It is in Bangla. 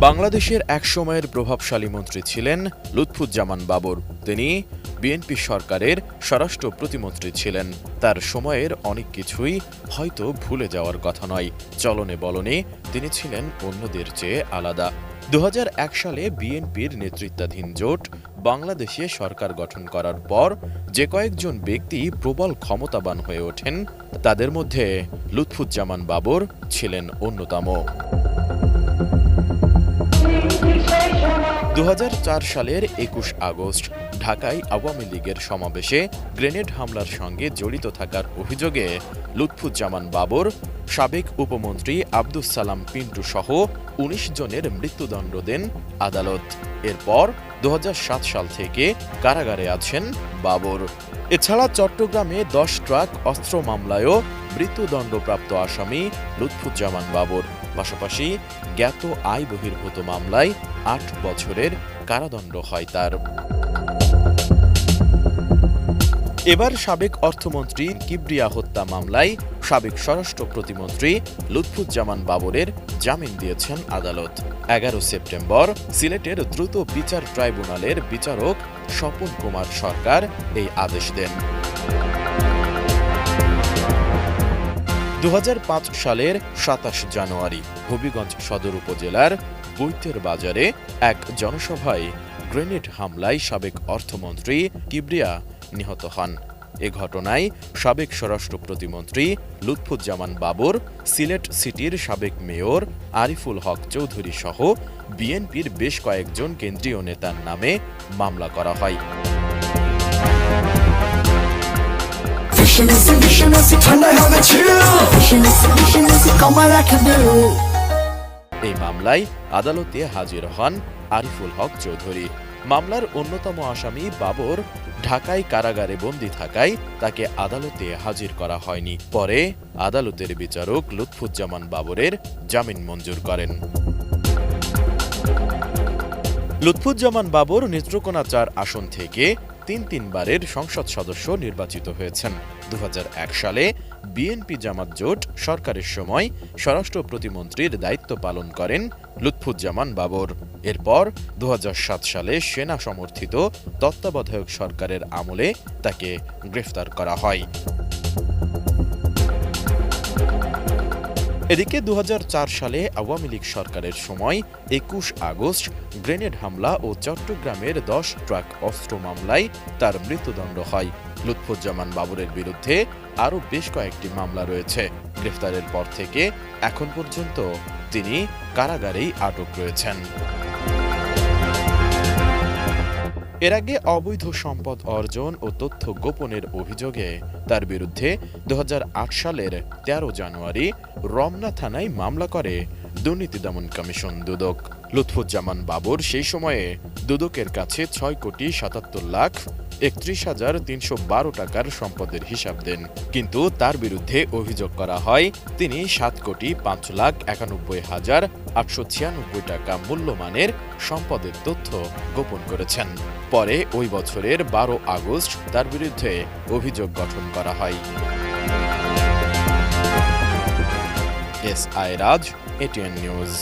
বাংলাদেশের এক সময়ের প্রভাবশালী মন্ত্রী ছিলেন লুৎফুজ্জামান বাবর। তিনি বিএনপি সরকারের স্বরাষ্ট্র প্রতিমন্ত্রী ছিলেন। তার সময়ের অনেক কিছুই হয়তো ভুলে যাওয়ার কথা নয়। চলনে বলনে তিনি ছিলেন অন্যদের চেয়ে আলাদা। দু হাজার এক সালে বিএনপির নেতৃত্বাধীন জোট বাংলাদেশে সরকার গঠন করার পর যে কয়েকজন ব্যক্তি প্রবল ক্ষমতাবান হয়ে ওঠেন, তাদের মধ্যে লুৎফুজ্জামান বাবর ছিলেন অন্যতম। দু হাজার চার সালের একুশ আগস্ট, ঢাকায় আওয়ামী লীগের সমাবেশে গ্রেনেড হামলার সঙ্গে জড়িত থাকার অভিযোগে লুৎফুজ্জামান বাবর, সাবেক উপমন্ত্রী আব্দুস সালাম পিন্টু সহ উনিশ জনের মৃত্যুদণ্ড দেন আদালত। এরপর দু হাজার সাত সাল থেকে কারাগারে আছেন বাবর। এছাড়া চট্টগ্রামে দশ ট্রাক অস্ত্র মামলায়ও মৃত্যুদণ্ডপ্রাপ্ত আসামি লুৎফুজ্জামান বাবর। পাশাপাশি জ্ঞাত আয় বহির্ভূত মামলায় আট বছরের কারাদণ্ড হয় তার। এবার সাবেক অর্থমন্ত্রী কিবরিয়া হত্যা মামলায় সাবেক স্বরাষ্ট্র প্রতিমন্ত্রী লুৎফুজ্জামান বাবরের জামিন দিয়েছেন আদালত। এগারো সেপ্টেম্বর সিলেটের দ্রুত বিচার ট্রাইব্যুনালের বিচারক স্বপন কুমার সরকার এই আদেশ দেন। দু হাজার পাঁচ সালের সাতাশ জানুয়ারি হবিগঞ্জ সদর উপজেলার বৈতের বাজারে এক জনসভায় গ্রেনেড হামলায় সাবেক অর্থমন্ত্রী কিবরিয়া নিহত হন। এ ঘটনায় সাবেক স্বরাষ্ট্র প্রতিমন্ত্রী লুৎফুজ্জামান বাবর, সিলেট সিটির সাবেক মেয়র আরিফুল হক চৌধুরী সহ বিএনপির বেশ কয়েকজন কেন্দ্রীয় নেতার নামে মামলা করা হয়। Is a ঠান্ডায় হবে chill Vision is a vision is a কামার রাখে দিল এই মামলায় আদালতে হাজির হন আরিফুল হক চৌধুরী। মামলার অন্যতম আসামি বাবর ঢাকায় কারাগারে বন্দী থাকায় তাকে আদালতে হাজির করা হয়নি। পরে আদালতের বিচারক লুৎফুজ্জামান বাবরের জামিন মঞ্জুর করেন। লুৎফুজ্জামান বাবর নেত্রকোনা চার আসন থেকে তিন তিনবারের সংসদ সদস্য নির্বাচিত হয়েছেন। দু হাজার এক সালে বিএনপি জামাত জোট সরকারের সময় স্বরাষ্ট্র প্রতিমন্ত্রীর দায়িত্ব পালন করেন লুৎফুজ্জামান বাবর। এরপর দু হাজার সাত সালে সেনা সমর্থিত তত্ত্বাবধায়ক সরকারের আমলে তাকে গ্রেফতার করা হয়। এদিকে দু হাজার চার সালে আওয়ামী লীগ সরকারের সময় একুশ আগস্ট গ্রেনেড হামলা ও চট্টগ্রামের দশ ট্রাক অস্ত্র মামলায় তার মৃত্যুদণ্ড হয়। লুৎফুজ্জামান বাবুরের বিরুদ্ধে আরও বেশ কয়েকটি মামলা রয়েছে। গ্রেফতারের পর থেকে এখন পর্যন্ত তিনি কারাগারেই আটক রয়েছেন। এর আগে অবৈধ সম্পদ অর্জন ও তথ্য গোপনের অভিযোগে তার বিরুদ্ধে দু হাজার আট সালের ১৩ জানুয়ারি রমনা থানায় মামলা করে দুর্নীতি দমন কমিশন দুদক। লুৎফুজ্জামান বাবর সেই সময়ে দুদকের কাছে ছয় কোটি সাতাত্তর লাখ একত্রিশ হাজার তিনশো বারো টাকার সম্পদের হিসাব দেন। কিন্তু তার বিরুদ্ধে অভিযোগ করা হয়, তিনি সাত কোটি পাঁচ লাখ একানব্বই হাজার আটশো ছিয়ানব্বই টাকা মূল্যমানের সম্পদের তথ্য গোপন করেছেন। পরে ওই বছরের বারো আগস্ট তার বিরুদ্ধে অভিযোগ গঠন করা হয়। S I Raj, ATN news.